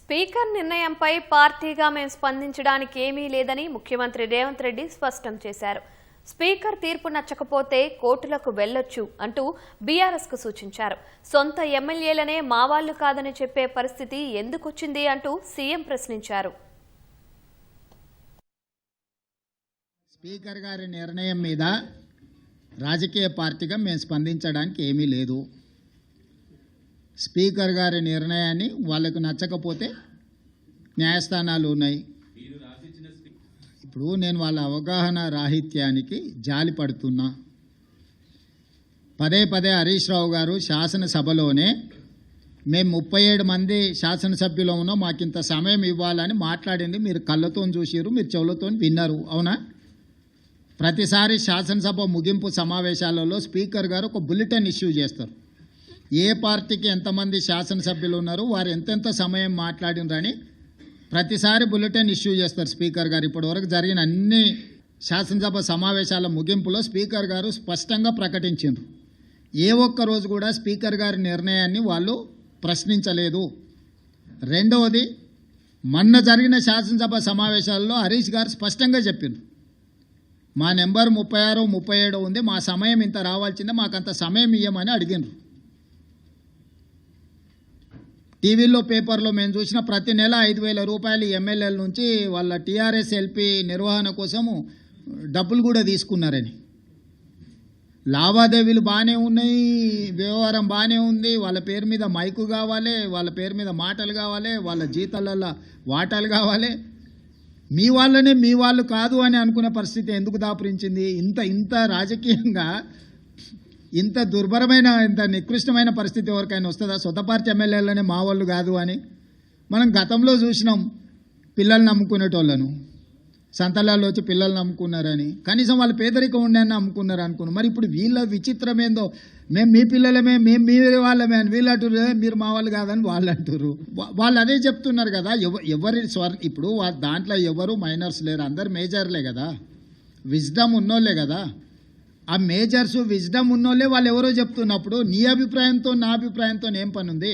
Speaker నిర్ణయంపై పార్టీగా మేము స్పందించడానికి ఏమీ లేదని ముఖ్యమంత్రి రేవంత్ రెడ్డి స్పష్టం చేశారు. స్పీకర్ తీర్పు నచ్చకపోతే కోర్టులకు వెళ్ళొచ్చు అంటూ బీఆర్ఎస్కు సూచించారు. సొంత ఎమ్మెల్యేలనే మావాళ్ళు కాదని చెప్పే పరిస్థితి ఎందుకొచ్చింది అంటూ సీఎం ప్రశ్నించారు. స్పీకర్ గారి నిర్ణయం మీద రాజకీయ పార్టీగా మేము స్పందించడానికి ఏమీ లేదు. స్పీకర్ గారి నిర్ణయాన్ని వాళ్ళకు నచ్చకపోతే న్యాయస్థానాలు ఉన్నాయి. ఇప్పుడు నేను వాళ్ళ అవగాహన రాహిత్యానికి జాలి పడుతున్నా. పదే పదే హరీష్ రావు గారు శాసనసభలోనే మేము ముప్పై ఏడు మంది శాసనసభ్యులు ఉన్నాం మాకు ఇంత సమయం ఇవ్వాలని మాట్లాడింది. మీరు కళ్ళతో చూసిరు మీరు చెవులతో విన్నారు అవునా? ప్రతిసారి శాసనసభ ముగింపు సమావేశాలలో స్పీకర్ గారు ఒక బులెటిన్ ఇష్యూ చేస్తారు. ఏ పార్టీకి ఎంతమంది శాసనసభ్యులు ఉన్నారు వారు ఎంతెంత సమయం మాట్లాడినరని ప్రతిసారి బులెటిన్ ఇష్యూ చేస్తారు స్పీకర్ గారు. ఇప్పటివరకు జరిగిన అన్ని శాసనసభ సమావేశాల ముగింపులో స్పీకర్ గారు స్పష్టంగా ప్రకటించారు ఏ ఒక్క రోజు కూడా స్పీకర్ గారి నిర్ణయాన్ని వాళ్ళు ప్రశ్నించలేదు. రెండవది మొన్న జరిగిన శాసనసభ సమావేశాల్లో హరీష్ గారు స్పష్టంగా చెప్పారు మా నెంబర్ ముప్పై ఆరు ముప్పై ఏడు ఉంది మా సమయం ఇంత రావాల్సిందే మాకు అంత సమయం ఇవ్వమని అడిగినారు టీవీలో పేపర్లో మేము చూసిన ప్రతి నెల ఐదు వేల రూపాయలు ఎమ్మెల్యేల నుంచి వాళ్ళ టీఆర్ఎస్ ఎల్పీ నిర్వహణ కోసము డబ్బులు కూడా తీసుకున్నారని. లావాదేవీలు బాగానే ఉన్నాయి వ్యవహారం బాగానే ఉంది వాళ్ళ పేరు మీద మైకు కావాలి వాళ్ళ పేరు మీద మాటలు కావాలి వాళ్ళ జీతాలలో వాటాలు కావాలి. మీ వాళ్ళనే మీ వాళ్ళు కాదు అని అనుకునే పరిస్థితి ఎందుకు దాపురించింది? ఇంత ఇంత రాజకీయంగా ఇంత దుర్భరమైన ఇంత నికృష్టమైన పరిస్థితి ఎవరికైనా వస్తుందా? సొంత పార్టీ ఎమ్మెల్యేలనే మా వాళ్ళు కాదు అని మనం గతంలో చూసినాం పిల్లల్ని నమ్ముకునేటోళ్ళను. సంతలాల్లో వచ్చి పిల్లల్ని నమ్ముకున్నారని కనీసం వాళ్ళ పేదరికం ఉండని నమ్ముకున్నారు అనుకున్నాం. మరి ఇప్పుడు వీళ్ళ విచిత్రం ఏందో మేము మీ పిల్లలమే మేము మీ వాళ్ళమే అని వీళ్ళు అంటున్నారు మీరు మా వాళ్ళు కాదని వాళ్ళు అంటారు వాళ్ళు అదే చెప్తున్నారు కదా ఎవరి స్వర్ ఇప్పుడు దాంట్లో ఎవరు మైనర్స్ లేరు అందరు మేజర్లే కదా. విజ్డమ్ ఉన్నోళ్ళే కదా. ఆ మేజర్స్ విజ్డమ్ ఉన్నోళ్ళే వాళ్ళు ఎవరో చెప్తున్నప్పుడు నీ అభిప్రాయంతో నా అభిప్రాయంతో ఏం పని ఉంది?